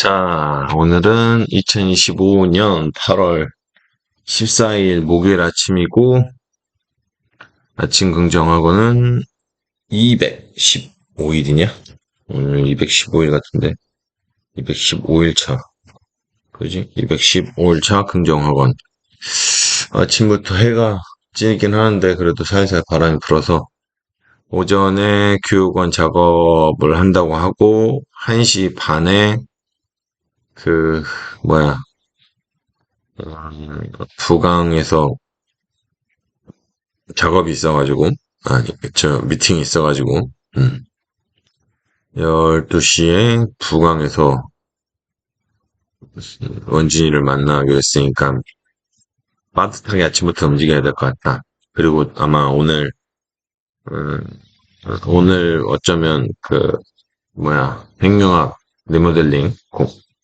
자, 오늘은 2025년 8월 14일 목요일 아침이고, 아침 긍정하고는 215일이냐? 오늘 215일 같은데, 215일 차. 그지? 215일 차 긍정학원. 아침부터 해가 찌긴 하는데, 그래도 살살 바람이 불어서, 오전에 교육원 작업을 한다고 하고, 1시 반에 그 뭐야 음, 부강에서 작업이 있어가지고 아니 저 미팅이 있어가지고 음. 12시에 부강에서 원진이를 만나기로 했으니까 빠듯하게 아침부터 움직여야 될 것 같다. 그리고 아마 오늘 음, 오늘 어쩌면 그 뭐야 횡령학 리모델링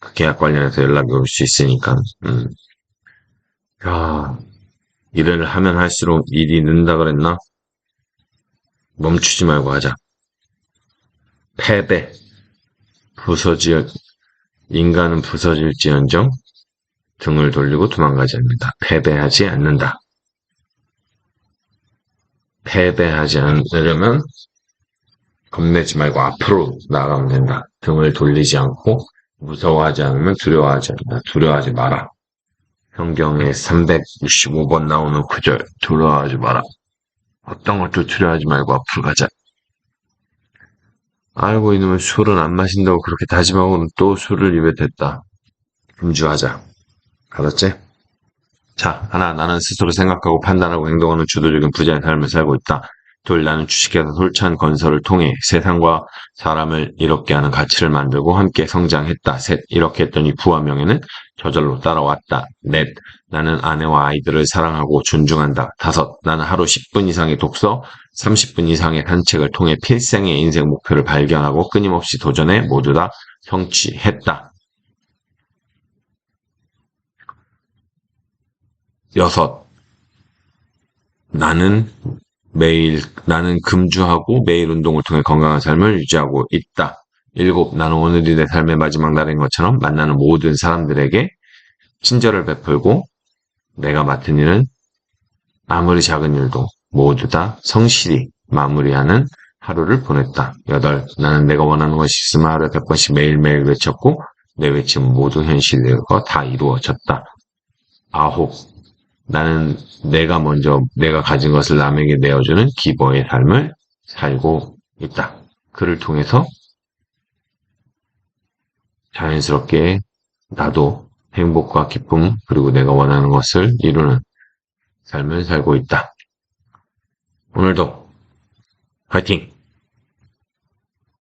꼭 계약 관련해서 연락이 올 수 있으니까, 음. 야, 일을 하면 할수록 일이 는다 그랬나? 멈추지 말고 하자. 패배. 부서지, 인간은 부서질지언정 등을 돌리고 도망가지 않는다. 패배하지 않는다. 패배하지 않으려면 겁내지 말고 앞으로 나가면 된다. 등을 돌리지 않고 무서워하지 않으면 두려워하지 않는다. 두려워하지 마라. 성경에 365번 나오는 구절 두려워하지 마라. 어떤 것도 두려워하지 말고 앞으로 가자. 알고 이놈은 술은 안 마신다고 그렇게 다짐하고는 또 술을 입에 댔다. 금주하자. 알았지? 자, 하나, 나는 스스로 생각하고 판단하고 행동하는 주도적인 부자의 삶을 살고 있다. 둘, 나는 주식회사 솔찬 건설을 통해 세상과 사람을 이롭게 하는 가치를 만들고 함께 성장했다. 셋, 이렇게 했더니 부와 명예는 저절로 따라왔다. 넷, 나는 아내와 아이들을 사랑하고 존중한다. 다섯, 나는 하루 10분 이상의 독서, 30분 이상의 산책을 통해 필생의 인생 목표를 발견하고 끊임없이 도전해 모두 다 성취했다. 여섯, 나는 매일 나는 금주하고 매일 운동을 통해 건강한 삶을 유지하고 있다. 일곱, 나는 오늘이 내 삶의 마지막 날인 것처럼 만나는 모든 사람들에게 친절을 베풀고 내가 맡은 일은 아무리 작은 일도 모두 다 성실히 마무리하는 하루를 보냈다. 여덟, 나는 내가 원하는 것이 있으면 하루에 백 번씩 매일매일 외쳤고 내 외침은 모두 현실되고 다 이루어졌다. 아홉, 나는 내가 먼저 내가 가진 것을 남에게 내어주는 기버의 삶을 살고 있다. 그를 통해서 자연스럽게 나도 행복과 기쁨 그리고 내가 원하는 것을 이루는 삶을 살고 있다. 오늘도 화이팅!